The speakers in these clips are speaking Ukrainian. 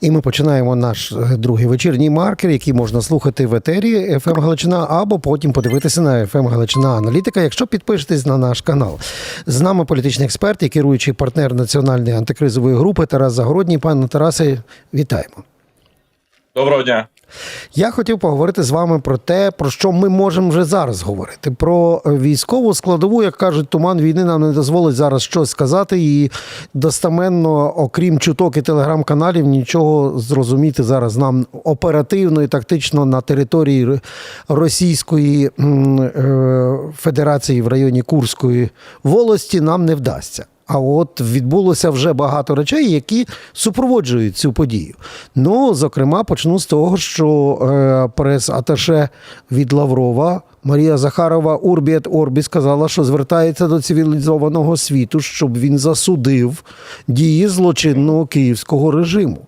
І ми починаємо наш е, другий вечірній маркер, який можна слухати в етері «ФМ Галичина, або потім подивитися на «ФМ Галичина Аналітика, якщо підпишетесь на наш канал. З нами політичний експерт і керуючий партнер національної антикризової групи Тарас Загородній. Пане Тарасе, вітаємо. Доброго дня. Я хотів поговорити з вами про те, про що ми можемо вже зараз говорити. Про військову складову, як кажуть, туман війни нам не дозволить зараз щось сказати, і достаменно, окрім чуток і телеграм-каналів, нічого зрозуміти зараз нам оперативно і тактично на території Російської е, Федерації в районі Курської волості нам не вдасться. А от відбулося вже багато речей, які супроводжують цю подію. Ну, зокрема, почну з того, що е, прес-аташе від Лаврова Марія Захарова Урбіет Орбі сказала, що звертається до цивілізованого світу, щоб він засудив дії злочинного київського режиму.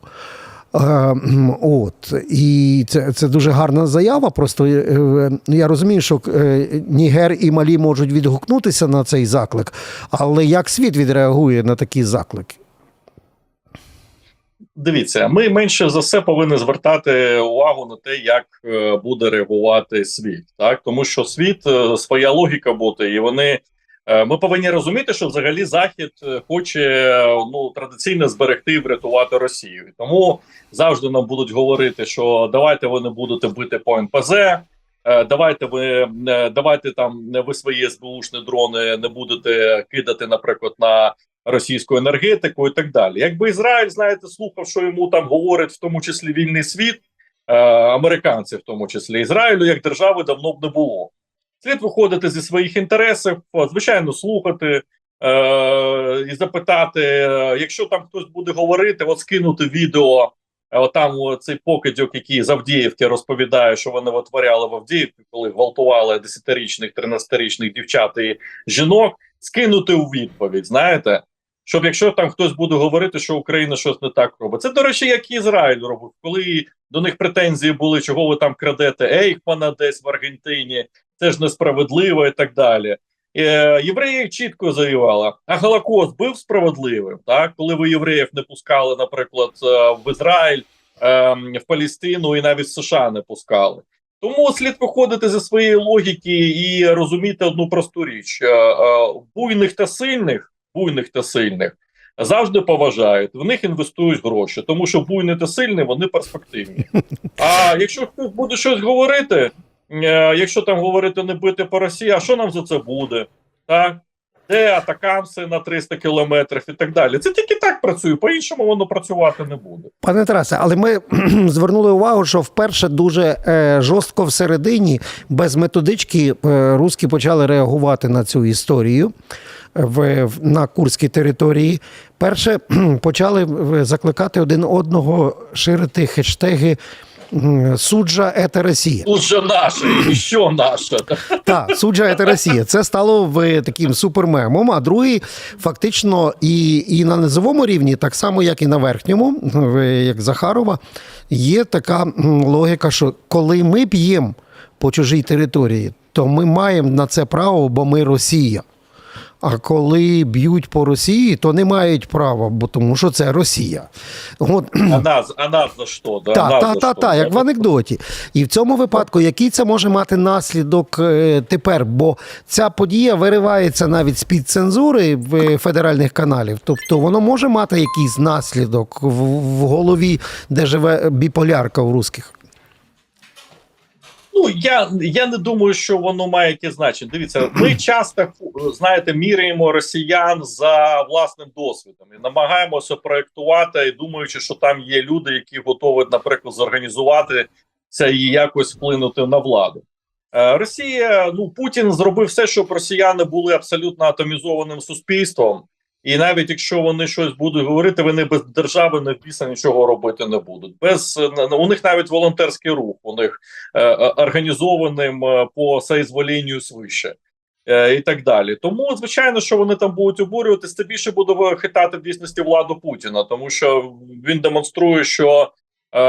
Е, От і це, це дуже гарна заява. Просто е, е, я розумію, що Нігер і Малі можуть відгукнутися на цей заклик, але як світ відреагує на такі заклики? Дивіться, ми менше за все повинні звертати увагу на те, як буде реагувати світ, так тому що світ своя логіка буде, і вони ми повинні розуміти, що взагалі Захід е, хоче е, ну традиційно зберегти і врятувати Росію. Тому завжди нам будуть говорити, що давайте ви не будете бити по НПЗ. е, Давайте ви е, давайте там ви свої СБУшні дрони не будете кидати, наприклад, на російську енергетику і так далі. Якби Ізраїль, знаєте, слухав, що йому там говорять, в тому числі вільний світ, е, американці, в тому числі Ізраїлю, як держави давно б не було. Слід виходити зі своїх інтересів, звичайно, слухати е, і запитати, е, якщо там хтось буде говорити, от скинути відео. е, От там цей покидьок, який з Авдіївки розповідає, що вони витворяли в Авдіївці, коли гвалтували 10-річних, 13-річних дівчат і жінок, скинути у відповідь, знаєте, щоб якщо там хтось буде говорити, що Україна щось не так робить. Це, до речі, як Ізраїль робив, коли до них претензії були, чого ви там крадете Ейхмана десь в Аргентині, це ж несправедливо і так далі. Е, євреї чітко заявили, а Голокост був справедливим, так коли ви євреїв не пускали, наприклад, е, в Ізраїль, е, в Палістину і навіть в США не пускали. Тому слід виходити зі своєї логіки і розуміти одну просту річ: Е, е, буйних та сильних, буйних та сильних завжди поважають, в них інвестують гроші, тому що буйні та сильні вони перспективні. А якщо хтось буде щось говорити, якщо там говорити не бити по Росії, а що нам за це буде? Так? Де атакамси на 300 кілометрів і так далі. Це тільки так працює, по-іншому воно працювати не буде. Пане Тарасе, але ми звернули увагу, що вперше дуже е, жорстко всередині, без методички, е, руски почали реагувати на цю історію в, в- на Курській території. Перше почали закликати один одного ширити хештеги суджа ета Росія. Тут же наше, і що наше? Так, суджа це Росія. Це стало в таким супермемом. А другий, фактично, і, і на низовому рівні, так само, як і на верхньому, як Захарова, є така логіка, що коли ми б'ємо по чужій території, то ми маємо на це право, бо ми Росія. А коли б'ють по Росії, то не мають права, бо тому що це Росія. От А нас, а нас за що? Да? так, так, що? так, як в анекдоті. І в цьому випадку, який це може мати наслідок е, тепер? Бо ця подія виривається навіть з під цензури в федеральних каналів. Тобто воно може мати якийсь наслідок в, в голові, де живе біполярка у русських. Ну я, я не думаю, що воно має яке значення. Дивіться, ми часто знаєте, міряємо росіян за власним досвідом і намагаємося проєктувати, і думаючи, що там є люди, які готові, наприклад, зорганізуватися і якось вплинути на владу. Е, Росія, ну Путін зробив все, щоб росіяни були абсолютно атомізованим суспільством. І навіть якщо вони щось будуть говорити, вони без держави не після нічого робити не будуть. Без е, у них навіть волонтерський рух у них е, е, організованим е, по соізволінню свише. Е, і так далі. Тому, звичайно, що вони там будуть обурюватися, це більше буде хитати в дійсності владу Путіна, тому що він демонструє, що е,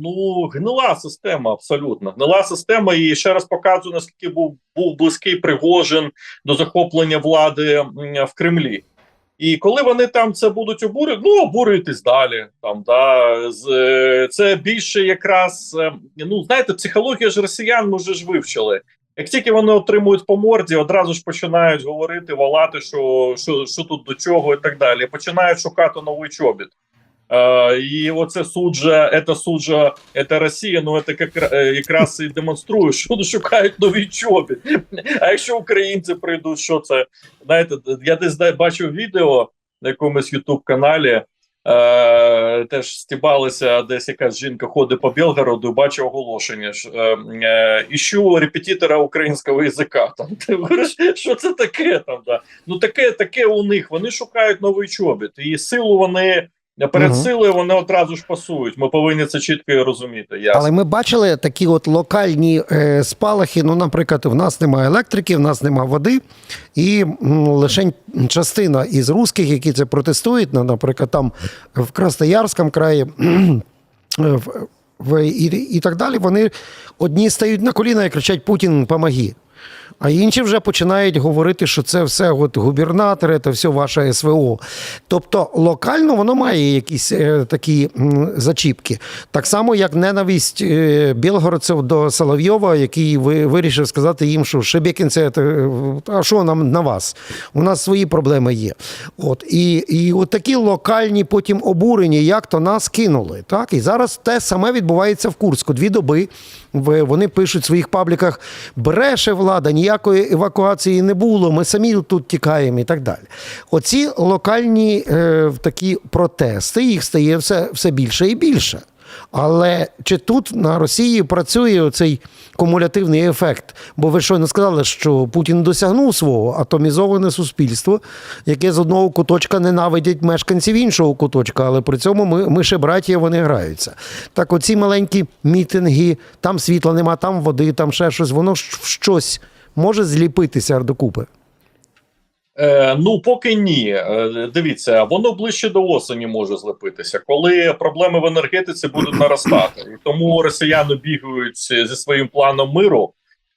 ну гнила система абсолютно гнила система, і ще раз показує наскільки був був близький Пригожин до захоплення влади в Кремлі. І коли вони там це будуть обурити, ну обуритись далі. Там да е, це більше якраз е, ну знаєте, психологія ж росіян ми вже ж вивчили. Як тільки вони отримують по морді, одразу ж починають говорити, волати, що, що, що тут до чого, і так далі. Починають шукати новий чобіт. Е, і оце суджа, це суджа, це Росія. Ну це як, якраз і демонструє, що вони шукають новий чобіт. А якщо українці прийдуть, що це? Знаєте, я десь бачив відео на якомусь Ютуб каналі. Е, теж стібалися, десь якась жінка ходить по Білгороду, бачить оголошення. Е, е, іщу репетитора українського язика. Там ти говориш, що це таке там? Да? Ну таке, таке у них. Вони шукають новий чобіт, і силу вони перед Мгм. силою вони одразу ж пасують. Ми повинні це чітко розуміти. Ясно. Але ми бачили такі от локальні е, спалахи. Ну, наприклад, в нас немає електрики, в нас немає води, і м, лише частина із русських, які це протестують, ну, наприклад, там в Красноярському краї. В, в, і, і так далі, вони одні стають на коліна і кричать Путін, помоги. А інші вже починають говорити, що це все от губернатори, це все ваше СВО. Тобто локально воно має якісь е, такі м, зачіпки. Так само, як ненависть е, білгородців до Соловйова, який ви, вирішив сказати їм, що Шебекін це, е, а що нам на вас? У нас свої проблеми є. От, і, і от такі локальні потім обурення, як то нас кинули. Так? І зараз те саме відбувається в Курську. Дві доби вони пишуть в своїх пабліках: бреше влада, ніякої евакуації не було, ми самі тут тікаємо і так далі. Оці локальні е, такі протести, їх стає все, все більше і більше. Але чи тут на Росії працює оцей кумулятивний ефект? Бо ви щойно сказали, що Путін досягнув свого атомізоване суспільство, яке з одного куточка ненавидять мешканців іншого куточка, але при цьому ми, ми ще браття, вони граються. Так, оці маленькі мітинги, там світла нема, там води, там ще щось, воно щось може зліпитися докупи. Е, ну, поки ні. Е, дивіться, воно ближче до осені може злепитися, коли проблеми в енергетиці будуть наростати. І тому росіяни бігають зі своїм планом миру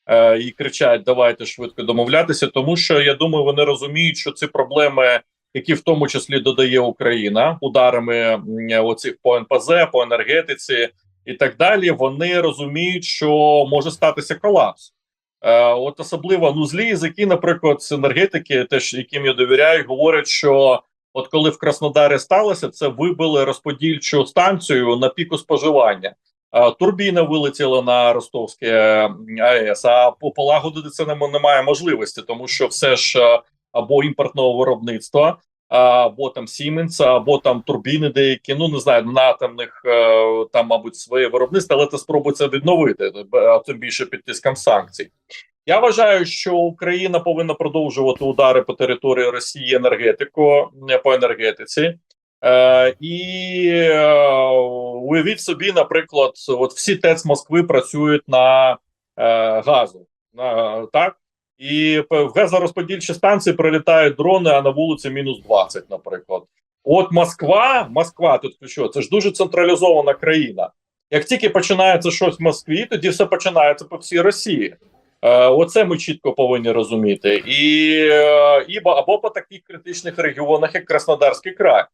е, і кричать: давайте швидко домовлятися. Тому що я думаю, вони розуміють, що ці проблеми, які в тому числі додає Україна ударами оцих по НПЗ, по енергетиці і так далі, вони розуміють, що може статися колапс. Е, от особливо ну злі язики, наприклад, з енергетики, теж яким я довіряю, говорять, що от коли в Краснодарі сталося, це вибили розподільчу станцію на піку споживання. Е, турбіна вилетіла на Ростовське е, АЕС, а по- полагодити це немає можливості, тому що все ж або імпортного виробництва, або там Siemens, або там турбіни деякі, ну не знаю, на атомних е, там, мабуть, своє виробництво, але це спробується відновити, тим більше під тиском санкцій. Я вважаю, що Україна повинна продовжувати удари по території Росії енергетику по енергетиці. Е, і е, уявіть собі, наприклад, от всі ТЕЦ Москви працюють на е, газу. На, так? І в газорозподільчі станції прилітають дрони, а на вулиці мінус 20, наприклад. От Москва, Москва тут що? Це ж дуже централізована країна. Як тільки починається щось в Москві, тоді все починається по всій Росії. Е, оце ми чітко повинні розуміти. І, е, і або по таких критичних регіонах, як Краснодарський край,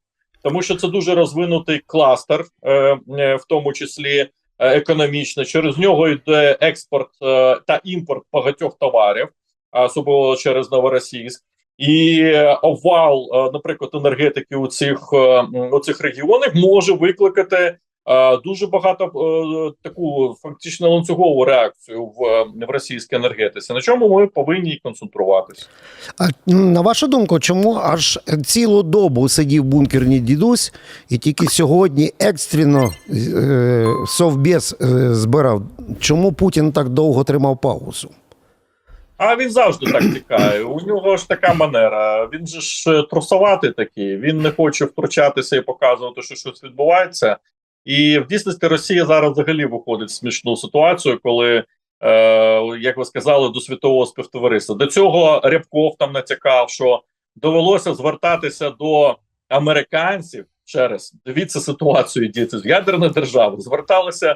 тому що це дуже розвинутий кластер, е, е, в тому числі е, економічно. Через нього йде експорт е, та імпорт багатьох товарів, особливо через Новоросійськ. І обвал, е, наприклад, енергетики у цих, е, у цих регіонах може викликати е, дуже багато таку фактично ланцюгову реакцію в, в російській енергетиці. На чому ми повинні концентруватися. А на вашу думку, чому аж цілу добу сидів в бункерні дідусь, і тільки сьогодні екстрено совбез збирав? Чому Путін так довго тримав паузу? А він завжди так тікає. У нього ж така манера. Він же ж е, трусоватий такий. Він не хоче втручатися і показувати, що щось відбувається. І в дійсності Росія зараз взагалі виходить в смішну ситуацію, коли, е, як ви сказали, до світового співтовариства. До цього Рябков там натякав, що довелося звертатися до американців через дивіться ситуацію діти з ядерної держави. Зверталися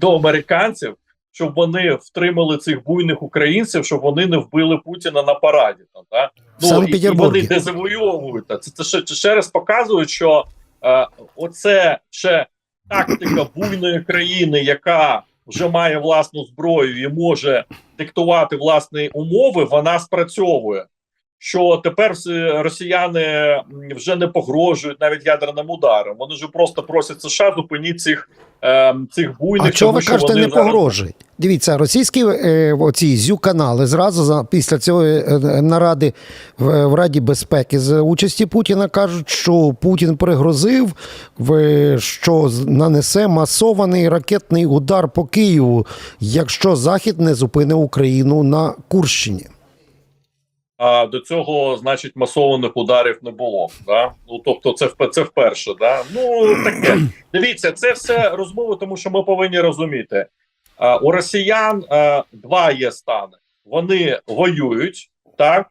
до американців, щоб вони втримали цих буйних українців, щоб вони не вбили Путіна на параді. Там, да? Ну, і, і вони дезавойовують. Це, це ще, ще раз показує, що е, оце ще тактика буйної країни, яка вже має власну зброю і може диктувати власні умови, вона спрацьовує. Що тепер росіяни вже не погрожують навіть ядерним ударом. Вони вже просто просять США зупиніть цих, е, цих буйних. А чого ви кажете, не зараз- погрожують? Дивіться, російські е, оці зю-канали зразу за, після цієї е, наради в, в Раді безпеки з участі Путіна кажуть, що Путін пригрозив, в, що нанесе масований ракетний удар по Києву, якщо Захід не зупине Україну на Курщині. А до цього, значить, масованих ударів не було. Да? Ну тобто, це це вперше. Да? Ну таке. Дивіться, це все розмови, тому що ми повинні розуміти. А, у росіян а, два є стани. Вони воюють, так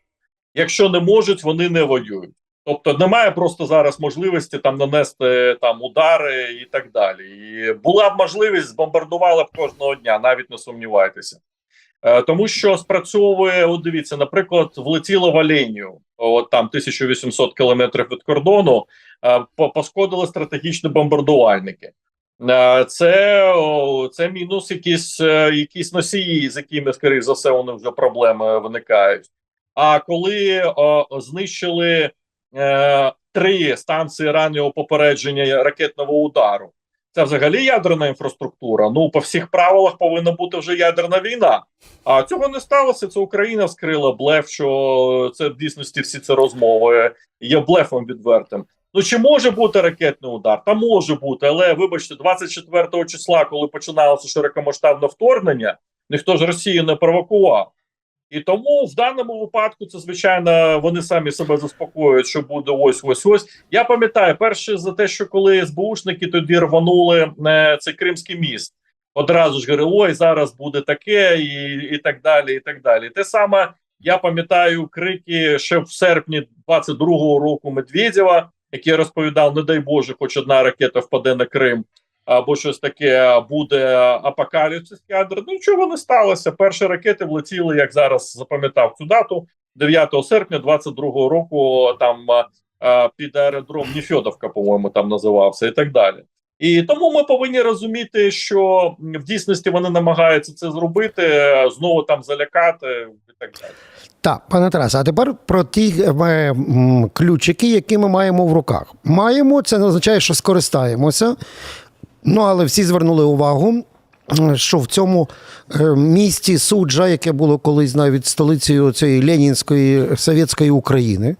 якщо не можуть, вони не воюють. Тобто немає просто зараз можливості там нанести там удари і так далі. І була б можливість, збомбардували б кожного дня, навіть не сумнівайтеся. Е, Тому що спрацьовує, от дивіться, наприклад, влетіло в Оленію, от там 1800 кілометрів від кордону, е, пошкодили стратегічні бомбардувальники. Е, Це, це мінус якісь, якісь носії, з якими, скоріше за все, вони вже проблеми виникають. А коли о, знищили е, три станції раннього попередження ракетного удару, це взагалі ядерна інфраструктура. Ну, по всіх правилах повинна бути вже ядерна війна. А цього не сталося. Це Україна вскрила блеф, що це в дійсності всі ці розмови є блефом відвертим. Ну чи може бути ракетний удар? Та може бути, але вибачте, 24 числа, коли починалося широкомасштабне вторгнення, ніхто ж Росію не провокував. І тому в даному випадку це звичайно вони самі себе заспокоюють, що буде ось ось ось. Я пам'ятаю перше за те, що коли СБУшники тоді рванули е, цей Кримський міст, одразу ж говорили, ой, зараз буде таке, і, і так далі. І так далі. Те саме я пам'ятаю крики ще в серпні 22-го року Медведєва, який розповідав: не дай Боже, хоч одна ракета впаде на Крим. Або щось таке буде апокаліпсис ядер. Ну нічого не сталося. Перші ракети влетіли, як зараз запам'ятав цю дату, 9 серпня 22-го року. Там під аеродром Ніфьодовка, по-моєму, там називався, і так далі. І тому ми повинні розуміти, що в дійсності вони намагаються це зробити, е, знову там залякати і так далі. Так, пане Тарасе, а тепер про ті е, ключики, які ми маємо в руках. Маємо, це не означає, що скористаємося. Ну, але всі звернули увагу, що в цьому е, місті суджа, яке було колись навіть столицею цієї Ленінської совєтської України,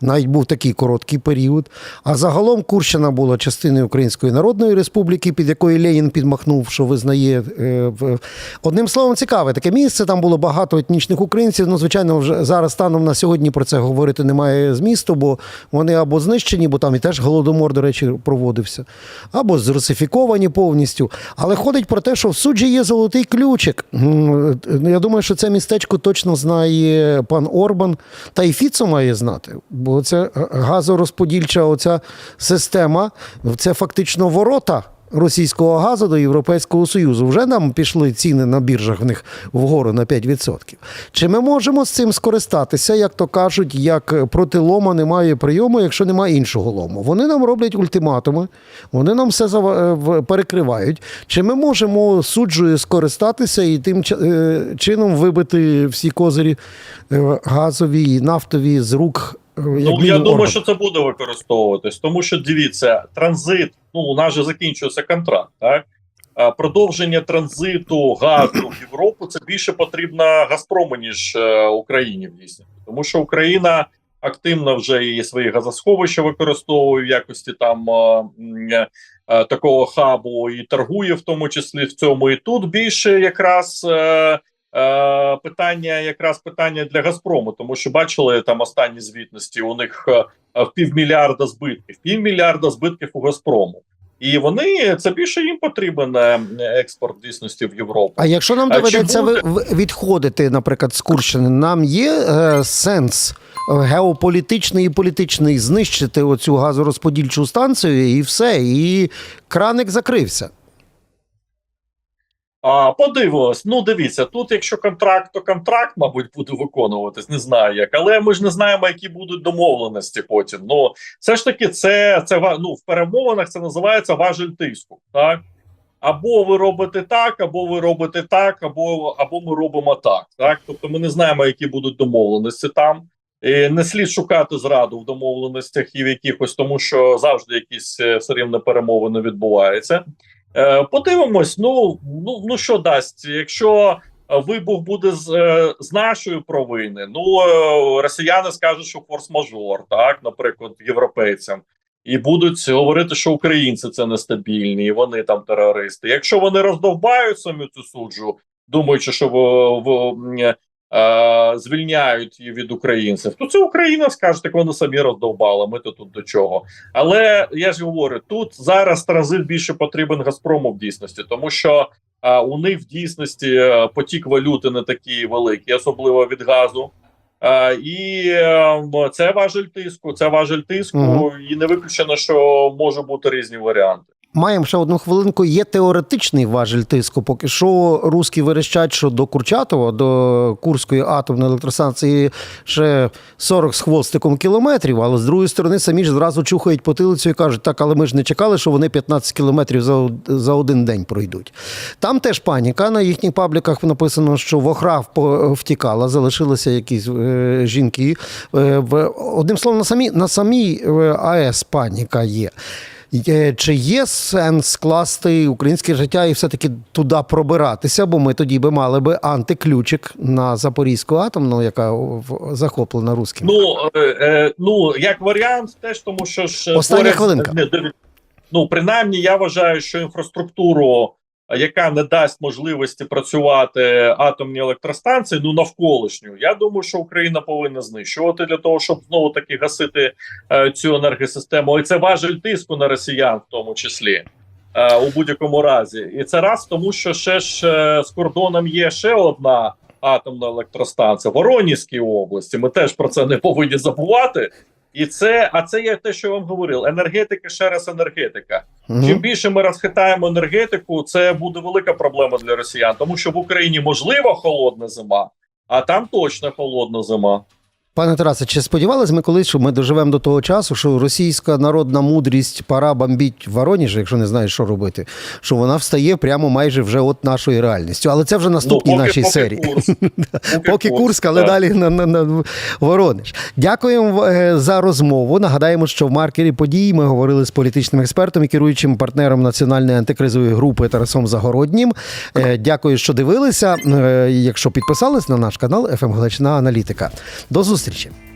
навіть був такий короткий період. А загалом Курщина була частиною Української Народної Республіки, під якою Ленін підмахнув, що визнає. е, Одним словом, цікаве таке місце. Там було багато етнічних українців. Ну, звичайно, вже зараз станом на сьогодні про це говорити немає змісту, бо вони або знищені, бо там і теж голодомор, до речі, проводився, або зрусифіковані повністю. Але ходить про те, що в суджі є золотий ключик. Ну, Я думаю, що це містечко точно знає пан Орбан, та і Фіцо має знати, бо це газорозподільча оця система, це фактично ворота. Російського газу до Європейського Союзу вже нам пішли ціни на біржах в них вгору на 5%. Чи ми можемо з цим скористатися, як то кажуть, як проти лома немає прийому, якщо немає іншого лому? Вони нам роблять ультиматуми, вони нам все е, перекривають. Чи ми можемо суджею скористатися і тим е, чином вибити всі козирі е, газові і нафтові з рук? Ну я думаю, що це буде використовуватись, тому що дивіться, транзит. Ну у нас же закінчується контракт. Так продовження транзиту газу в Європу це більше потрібно Газпрому ніж е, Україні в дійсності, тому що Україна активно вже і свої газосховища використовує в якості там е, е, такого хабу і торгує, в тому числі в цьому. І тут більше якраз. Е, питання, якраз питання для Газпрому, тому що бачили там останні звітності. У них е, е, в півмільярда збитків, півмільярда збитків у Газпрому, і вони це більше їм потрібен експорт дійсності в Європу. А якщо нам доведеться буде- відходити, наприклад, з Курщини, нам є е, сенс геополітичний і політичний знищити оцю газорозподільчу станцію і все, і краник закрився. А подивимось. Ну, дивіться, тут, якщо контракт, то контракт, мабуть, буде виконуватись, не знаю як. Але ми ж не знаємо, які будуть домовленості потім. Ну, все ж таки, це, це ну, в перемовинах це називається важель тиску. Так? Або ви робите так, або ви робите так, або, або ми робимо так. Так? Тобто ми не знаємо, які будуть домовленості там. І не слід шукати зраду в домовленостях і в якихось, тому що завжди якісь е, все рівно перемовини відбуваються. Е, подивимось, ну, ну, ну що дасть, якщо е, вибух буде з, е, з нашої провини, ну росіяни скажуть, що форс-мажор, так, наприклад, європейцям, і будуть говорити, що українці це нестабільні, і вони там терористи. Якщо вони роздовбають самі цю суджу, думаючи, що в, в, звільняють її від українців, то це Україна скаже, так вони самі роздовбали. Ми то тут до чого. Але я ж говорю, тут зараз транзит більше потрібен Газпрому в дійсності, тому що а, у них в дійсності е, потік валюти не такий великий, особливо від газу. А, і е, це важель тиску. Це важель тиску, Мгм. і не виключено, що може бути різні варіанти. Маємо ще одну хвилинку. Є теоретичний важель тиску. Поки що русські верещать, що до Курчатова, до Курської атомної електростанції ще 40 з хвостиком кілометрів. Але з другої сторони, самі ж зразу чухають потилицю і кажуть, так, але ми ж не чекали, що вони 15 кілометрів за, за один день пройдуть. Там теж паніка. На їхніх пабліках написано, що Вохра втікала, залишилися якісь е, жінки. Е, одним словом, на самій, на самій е, АЕС паніка є. Є- Чи є сенс скласти українське життя і все-таки туди пробиратися? Бо ми тоді би мали би антиключик на Запорізьку атомну, яка захоплена русським. Ну, е, е, ну як варіант, теж тому що ж Остання поряд- хвилинка. Ну принаймні, я вважаю, що інфраструктуру, е, яка не дасть можливості працювати атомні електростанції, ну навколишню, я думаю, що Україна повинна знищувати для того, щоб знову таки гасити е, цю енергосистему. І це важель тиску на росіян, в тому числі. е, У будь-якому разі, і це раз тому, що ще ж е, з кордоном є ще одна атомна електростанція в Воронізькій області. Ми теж про це не повинні забувати. І це, а це я те, що я вам говорив: енергетика ще раз енергетика. Мгм. Чим більше ми розхитаємо енергетику, це буде велика проблема для росіян, тому що в Україні можлива холодна зима, а там точно холодна зима. Пане Тарасе, чи сподівалися ми колись, що ми доживемо до того часу, що російська народна мудрість пора бомбіть Воронеж, якщо не знаєш, що робити, що вона встає прямо майже вже от нашою реальністю. Але це вже наступній Ну, нашій поки серії. Курс. Поки Курськ, але так. далі на, на, на Воронеж. Дякуємо е, за розмову. Нагадаємо, що в маркері подій ми говорили з політичним експертом і керуючим партнером національної антикризової групи Тарасом Загороднім. Е, Дякую, що дивилися. Е, Якщо підписались на наш канал «ФМ Галичина Аналітика. До зустрічі. Srişev.